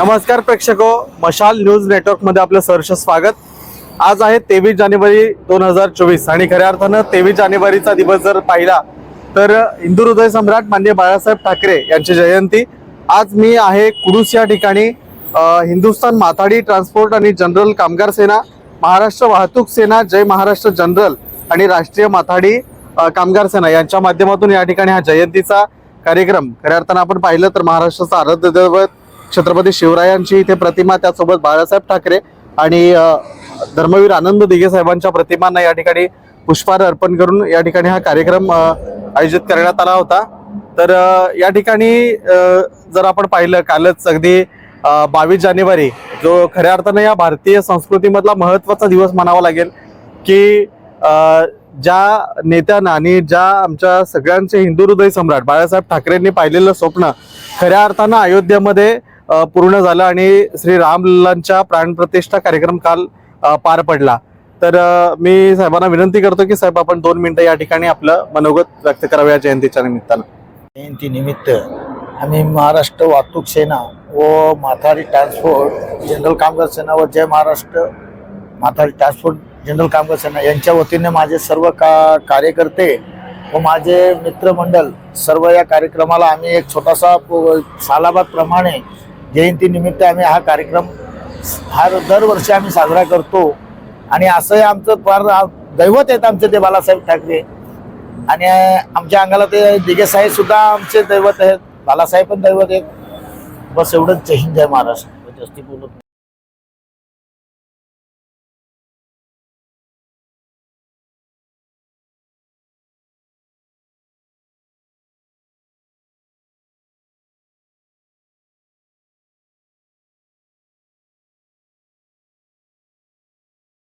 नमस्कार प्रेक्षको मशाल न्यूज नेटवर्कमध्ये आपलं सहर्ष स्वागत. आज आहे तेवीस जानेवारी दोन हजार चोवीस आणि खऱ्या अर्थानं तेवीस जानेवारीचा दिवस जर पाहिला तर हिंदू हृदय सम्राट मान्य बाळासाहेब ठाकरे यांची जयंती. आज मी आहे कुडूस या ठिकाणी हिंदुस्तान हिंदुस्थान माथाडी ट्रान्सपोर्ट आणि जनरल कामगार सेना महाराष्ट्र वाहतूक सेना जय महाराष्ट्र जनरल आणि राष्ट्रीय माथाडी कामगार सेना यांच्या माध्यमातून या ठिकाणी हा जयंतीचा कार्यक्रम. खऱ्या अर्थानं आपण पाहिलं तर महाराष्ट्राचा आराध्य दैवत छत्रपती शिवरायांची इथे प्रतिमा त्यासोबत बाळासाहेब ठाकरे आणि धर्मवीर आनंद दिघे साहेबांच्या प्रतिमांना या ठिकाणी पुष्पहार अर्पण करून या ठिकाणी हा कार्यक्रम आयोजित करण्यात आला होता. तर या ठिकाणी जर आपण पाहिलं कालच अगदी बावीस जानेवारी जो खऱ्या अर्थानं या भारतीय संस्कृतीमधला महत्त्वाचा दिवस म्हणावा लागेल की ज्या नेत्यांना आणि ज्या आमच्या सगळ्यांचे हिंदू हृदय सम्राट बाळासाहेब ठाकरेंनी पाहिलेलं स्वप्न खऱ्या अर्थानं अयोध्येमध्ये पूर्ण झालं आणि श्री रामलल्लांच्या प्राणप्रतिष्ठा कार्यक्रम काल पार पडला. तर मी साहेबांना विनंती करतो की साहेब आपण दोन मिनिटं या ठिकाणी आपलं मनोगत व्यक्त करावं या जयंतीच्या निमित्तानं. जयंतीनिमित्त आम्ही महाराष्ट्र वाहतूक सेना व माथारी ट्रान्सपोर्ट जनरल कामगार सेना व जय महाराष्ट्र माथारी ट्रान्सपोर्ट जनरल कामगार सेना यांच्या वतीने माझे सर्व का कार्यकर्ते व माझे मित्रमंडळ सर्व या कार्यक्रमाला आम्ही एक छोटासा सालाबाद प्रमाणे जयंतीनिमित्त आम्ही हा कार्यक्रम हा दरवर्षी आम्ही साजरा करतो. आणि असं आमचं फार दैवत आहेत आमचे ते बालासाहेब ठाकरे. आणि आमच्या अंगाला ते दिगेसाहेब सुद्धा आमचे दैवत आहेत. बालासाहेब पण दैवत आहेत. बस एवढंच. जय हिंद जय महाराष्ट्र. जास्ती बोलत